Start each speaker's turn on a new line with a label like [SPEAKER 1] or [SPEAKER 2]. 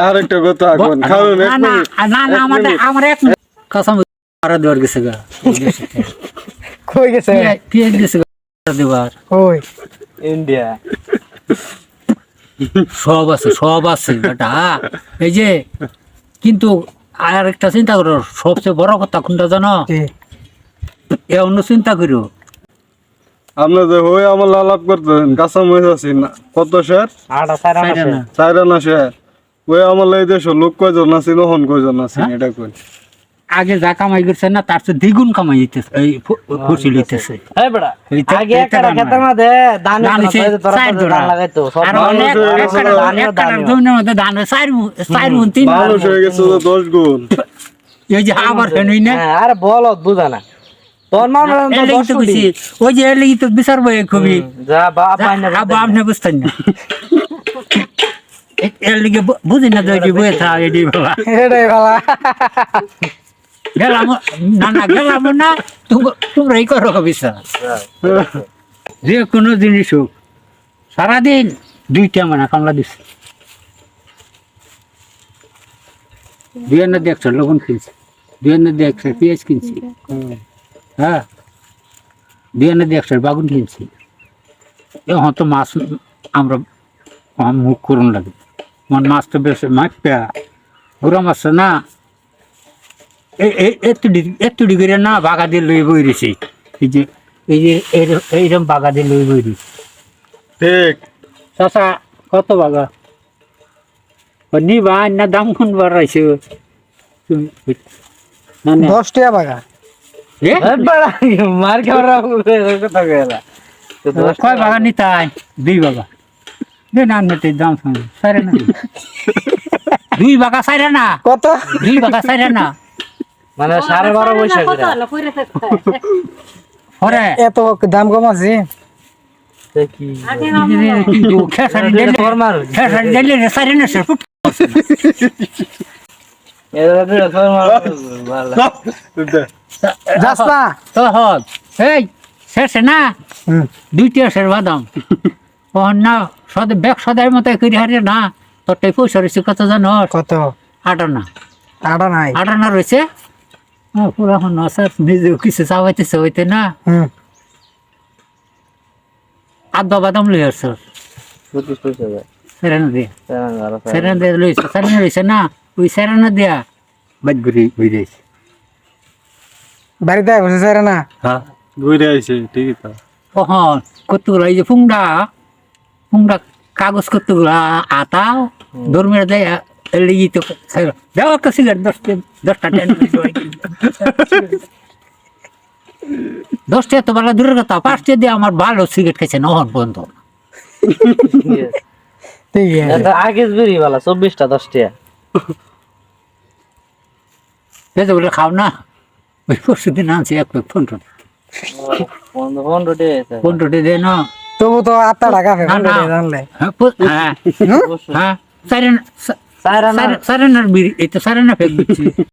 [SPEAKER 1] আর একটা কথা এখন
[SPEAKER 2] না না না না আমার আমার এক কসম আর দেওয়ার গেছে গা।
[SPEAKER 3] কই গেছে?
[SPEAKER 2] গেছে গা দেওয়ার।
[SPEAKER 3] কই?
[SPEAKER 4] ইন্ডিয়া।
[SPEAKER 2] সব আছে সব আছে বেটা। এই যে কিন্তু আর একটা চিন্তা করো সবচেয়ে বড় কথা কোনটা জানো?
[SPEAKER 3] কি?
[SPEAKER 2] এ অন্য চিন্তা করো
[SPEAKER 1] আপনার যে হয়ে আমার লালাপ করতেন কাঁচা মরিচ আছে না কত শেয়ার? চার আনা শেয়ার? ওই আমার লাই দেশ লোক কয়জন আছে নহন কয়জন আছে
[SPEAKER 2] হ্যাঁ?
[SPEAKER 1] এটা কই
[SPEAKER 2] আগে যা কামাই করছে না তার চেয়ে দ্বিগুণ কামাই দিতেছে এই ফসল
[SPEAKER 4] আগে একটা মধ্যে ধান লাগাইতো
[SPEAKER 2] আর অনেক একটা-। জমির মধ্যে চার চার গুণ, তিন
[SPEAKER 1] মানুষ হয়ে গেছে দশ গুণ।
[SPEAKER 2] এই যে আবার ফেনুই না?
[SPEAKER 4] হ্যাঁ, আরে বুঝা না।
[SPEAKER 2] লাগি তো ওই যে বিচার বই খুবই।
[SPEAKER 4] যা বাপ
[SPEAKER 2] আপনি বুঝতেন না। এর লিগে বুঝি না তো বয়ে থা এটি বাবা।
[SPEAKER 3] এটাই ভালা
[SPEAKER 2] গেলাম না না গেলাম না তোম- করো বিচার যে কোনো জিনিস হোক। সারাদিন দুইটা মানে কামলা দিচ্ছে দুই দিয়ে একশো লবণ কিনছি। দুই আনা দিয়ে পেঁয়াজ কিনছি। হ্যাঁ। দুই আনা দিয়ে বাগুন কিনছি। এ হয়তো মাছ আমরা মুখ করুন লাগে। আমার মাছ তো বেশ মাছ পেয়া। গুড়া মাছ না? এ- এ- এত ডি- এত ডিগ্রি না বাগা দিয়ে লই বই রয়েছে এই যে এই যে এইরকম বাগা দিয়ে লই বই রয়েছে
[SPEAKER 1] ঠিক।
[SPEAKER 2] চাচা কত বাগা? ও নিবা না দাম কোন বাড়াইছে? না না।
[SPEAKER 3] দশ টাকা বাগা?
[SPEAKER 4] মার খাওয়া কথা
[SPEAKER 2] কয় বাগা নিতাই? দুই বাগা। দুই না নিতে দাম শুনে সারে না। দুই বাগা সারে না।
[SPEAKER 3] কত?
[SPEAKER 2] দুই বাগা সারে
[SPEAKER 4] মানে সাড়ে বারো বৈশাখ
[SPEAKER 3] এত দাম কম আছে।
[SPEAKER 2] দুইটি আছে বাদাম। না সদ ব্যাগ সদাই মতো করি হারে না তোর টাই পয়সা রয়েছে কত জানো
[SPEAKER 3] কত?
[SPEAKER 2] আটানা
[SPEAKER 3] আটা নাই।
[SPEAKER 2] আটানা রয়েছে ও পুরা হন স্যার নিজেও কিছু চাওয়াইতেছে হইতে না?
[SPEAKER 3] হুম।
[SPEAKER 2] আধা বাদাম লই আসছ? সেরানা দিয়ে।
[SPEAKER 4] সেরান ভালো
[SPEAKER 2] সেরানা দিয়ে লইছে সেরানা রয়েছে না? ওই সেরানা দিয়া। বাদ ঘুরি হয়ে যাইছে
[SPEAKER 3] বাড়িতে বসে স্যার না
[SPEAKER 2] হ্যাঁ
[SPEAKER 1] ঘুরে আইছে ঠিকই তো।
[SPEAKER 2] কখন কতগুলো এই ফুংডা। ফুংডা কাগজ কতগুলো আতাও? ধর্মের দেয় লেগে তো দেও একটা সিগারেট দশটা দশটা এত বেলা দূরের কথা পাঁচটা দিয়ে আমার ভালো সিগারেট খাইছে নহন বন্ধ
[SPEAKER 4] আগে চব্বিশটা দশটা
[SPEAKER 2] বেজে বলে খাও না। ওই পরশু দিন আনছি এক পনেরো
[SPEAKER 4] পনেরো পনেরো ডে
[SPEAKER 2] পনেরো দে না
[SPEAKER 3] তবু তো আটটা টাকা
[SPEAKER 2] না।
[SPEAKER 3] জানলে।
[SPEAKER 2] হ্যাঁ প- হ্যাঁ। হ্যাঁ? সাইরেন
[SPEAKER 4] সাইরা না
[SPEAKER 2] সাইরেনার বিড়ি এই তো দিচ্ছি।